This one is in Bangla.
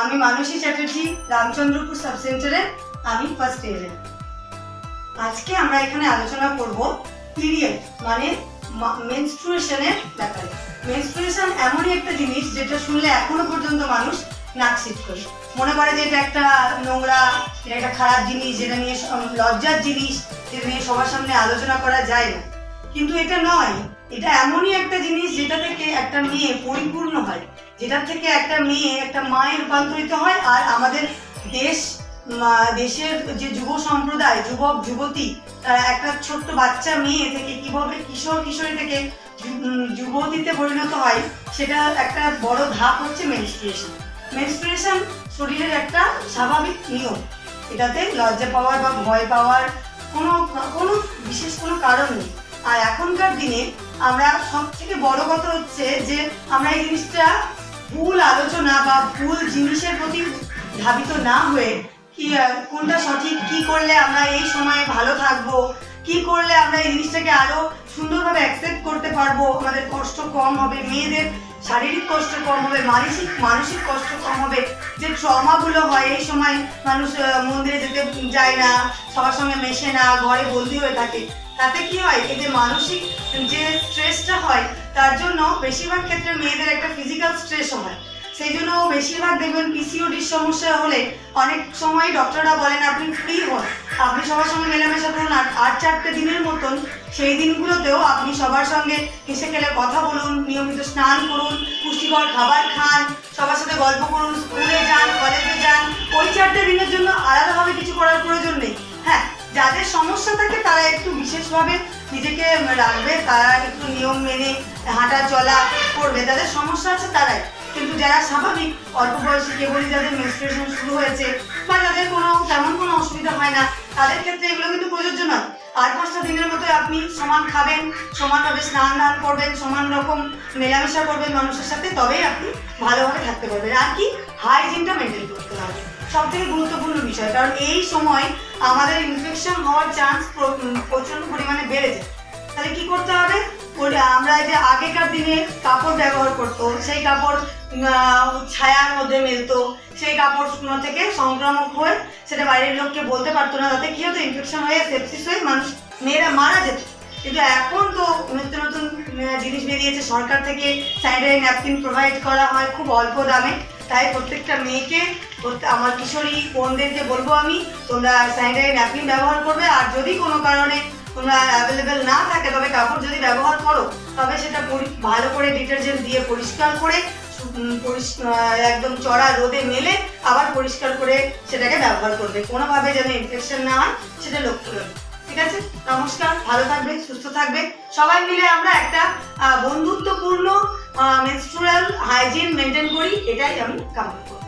আমি মানসী চ্যাটার্জি, রামচন্দ্রপুর সাব সেন্টারের আমি ফার্স্ট ইয়ারে আজকে আমরা এখানে আলোচনা করব পিরিয়ড মানে মেনস্ট্রুয়েশনের ব্যাপারে। মেনস্ট্রুয়েশন এমনই একটা জিনিস যেটা শুনলে এখনও পর্যন্ত মানুষ নাক সিট করে মনে করে যে এটা একটা নোংরা, এটা একটা খারাপ জিনিস, যেটা নিয়ে লজ্জার জিনিস, যেটা নিয়ে সবার সামনে আলোচনা করা যায় না। কিন্তু এটা নয়। এটা এমনই একটা জিনিস যেটা থেকে একটা মেয়ে পরিপূর্ণ হয়, যেটা থেকে একটা মেয়ে একটা মায়ে রূপান্তরিত হয় আর আমাদের দেশ দেশের যে যুব সম্প্রদায়, যুবক, যুবতী, তারা একটা ছোট্ট বাচ্চা মেয়ে থেকে কীভাবে কিশোর, কিশোরী থেকে যুবতীতে পরিণত হয়, সেটা একটা বড় ধাপ হচ্ছে মেনস্ট্রুয়েশন মেনস্ট্রুয়েশন শরীরের একটা স্বাভাবিক নিয়ম। এটাতে লজ্জা পাওয়ার বা ভয় পাওয়ার কোনো কোনো বিশেষ কোনো কারণ নেই। আর এখনকার দিনে আমরা সব থেকে বড় কথা হচ্ছে যে আমরা এই জিনিসটা ভুল আলোচনা বা ভুল জিনিসের প্রতি ধাবিত না হয়ে কি কোনটা সঠিক, কি করলে আমরা এই সময়ে ভালো থাকব, কি করলে আমরা এই জিনিসটাকে আরও সুন্দরভাবে অ্যাকসেপ্ট করতে পারব, আমাদের কষ্ট কম হবে, মেয়েদের শারীরিক কষ্ট কম হবে, মানসিক মানসিক কষ্ট কম হবে। যে ট্রমাগুলো হয়, এই সময় মানুষ মন্দিরে যেতে যায় না, সবার সঙ্গে মেশে না, ঘরে বন্দি হয়ে থাকে, তাতে কি হয়? যে মানসিক যে স্ট্রেসটা হয়, তার জন্য বেশিরভাগ ক্ষেত্রে মেয়েদের একটা ফিজিক্যাল স্ট্রেসও হয়। সেই জন্য বেশিরভাগ দেখবেন পিসিওডির সমস্যা হলে অনেক সময় ডক্টররা বলেন, আপনি ফ্রি হন। আপনি সবার সঙ্গে মেলামেশা করুন। আর আট চারটে দিনের মতন সেই দিনগুলোতেও আপনি সবার সঙ্গে হেসে খেলে কথা বলুন, নিয়মিত স্নান করুন, পুষ্টিকর খাবার খান, সবার সাথে গল্প করুন, স্কুলে যান কলেজে যান। ওই চারটে দিনের জন্য আলাদাভাবে কিছু করার প্রয়োজন নেই। হ্যাঁ যাদের সমস্যা থাকে তারা একটু বিশেষভাবে নিজেকে রাখবে, তারা একটু নিয়ম মেনে হাঁটা চলা করবে। যাদের সমস্যা আছে তারাই। কিন্তু যারা স্বাভাবিক, অল্প বয়সী কেবলই যাদের মেনস্ট্রুয়েশন শুরু হয়েছে বা যাদের কোনো, তেমন কোনো অসুবিধা হয় না, তাদের ক্ষেত্রে এগুলো কিন্তু প্রযোজ্য নয়। আট পাঁচটা দিনের মতো আপনি সমান খাবেন, সমানভাবে স্নান দান করবেন, সমান রকম মেলামেশা করবেন মানুষের সাথে, তবেই আপনি ভালোভাবে থাকতে পারবেন। আর কি? হাইজিনটা মেনটেন করতে হবে। সব থেকে গুরুত্বপূর্ণ বিষয়, কারণ এই সময় আমাদের ইনফেকশন হওয়ার চান্স প্রচণ্ড পরিমাণে বেড়ে যায় তাহলে কি করতে হবে? ওই আমরা যে আগেকার দিনে কাপড় ব্যবহার করতো, সেই কাপড় ছায়ার মধ্যে মেলতো, সেই কাপড় থেকে সংক্রামক হয়ে সেটা বাইরের লোককে বলতে পারতো না, তাতে কি হতো? ইনফেকশন হয়ে সেপসিস হয়ে মানুষ, মেয়েরা মারা যেত। কিন্তু এখন তো নতুন নতুন জিনিস বেরিয়েছে, সরকার থেকে স্যানিটারি ন্যাপকিন প্রোভাইড করা হয় খুব অল্প দামে। তাই প্রত্যেকটা মেয়েকে আমার কিশোরী বোনদেরকে বলব আমি, তোমরা স্যানিটারি ন্যাপকিন ব্যবহার করবে, আর যদি কোনো কারণে তোমরা অ্যাভেলেবেল না থাকে, তবে কাপড় যদি ব্যবহার করো, তবে সেটা ভালো করে ডিটারজেন্ট দিয়ে পরিষ্কার করে একদম চড়া রোদে মেলে আবার পরিষ্কার করে সেটাকে ব্যবহার করবে। কোনোভাবে যেন ইনফেকশন না হয়, সেটা লক্ষ্য রাখবে। ঠিক আছে? নমস্কার, ভালো থাকবে, সুস্থ থাকবে। সবাই মিলে আমরা একটা বন্ধুত্বপূর্ণ মেনস্ট্রুয়াল হাইজিন মেনটেন করি, এটাই আমি কামনা করি।